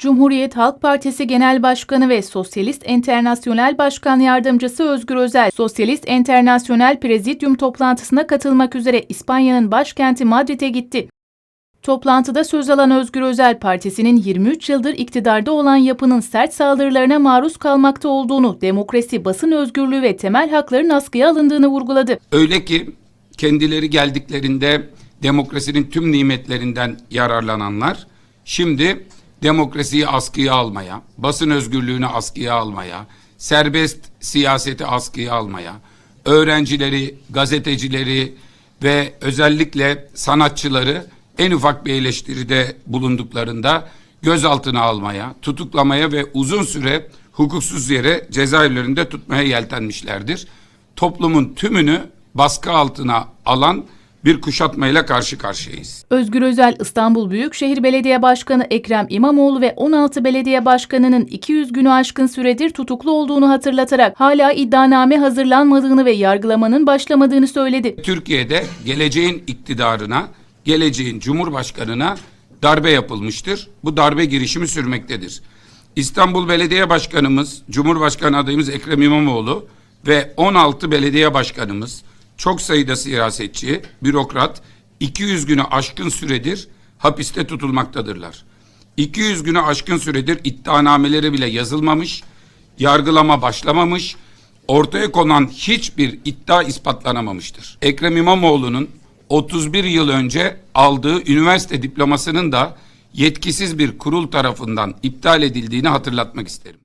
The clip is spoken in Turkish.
Cumhuriyet Halk Partisi Genel Başkanı ve Sosyalist Enternasyonel Başkan Yardımcısı Özgür Özel, Sosyalist Enternasyonel Prezidyum toplantısına katılmak üzere İspanya'nın başkenti Madrid'e gitti. Toplantıda söz alan Özgür Özel, partisinin 23 yıldır iktidarda olan yapının sert saldırılarına maruz kalmakta olduğunu, demokrasi, basın özgürlüğü ve temel hakların askıya alındığını vurguladı. Öyle ki kendileri geldiklerinde demokrasinin tüm nimetlerinden yararlananlar şimdi demokrasiyi askıya almaya, basın özgürlüğünü askıya almaya, serbest siyaseti askıya almaya, öğrencileri, gazetecileri ve özellikle sanatçıları en ufak bir eleştiride bulunduklarında gözaltına almaya, tutuklamaya ve uzun süre hukuksuz yere cezaevlerinde tutmaya yeltenmişlerdir. Toplumun tümünü baskı altına alan bir kuşatmayla karşı karşıyayız. Özgür Özel, İstanbul Büyükşehir Belediye Başkanı Ekrem İmamoğlu ve 16 belediye başkanının 200 günü aşkın süredir tutuklu olduğunu hatırlatarak hala iddianame hazırlanmadığını ve yargılamanın başlamadığını söyledi. Türkiye'de geleceğin iktidarına, geleceğin cumhurbaşkanına darbe yapılmıştır. Bu darbe girişimi sürmektedir. İstanbul Belediye Başkanımız, Cumhurbaşkanı adayımız Ekrem İmamoğlu ve 16 belediye başkanımız, çok sayıda siyasetçi, bürokrat 200 günü aşkın süredir hapiste tutulmaktadırlar. 200 günü aşkın süredir iddianameleri bile yazılmamış, yargılama başlamamış, ortaya konan hiçbir iddia ispatlanamamıştır. Ekrem İmamoğlu'nun 31 yıl önce aldığı üniversite diplomasının da yetkisiz bir kurul tarafından iptal edildiğini hatırlatmak isterim.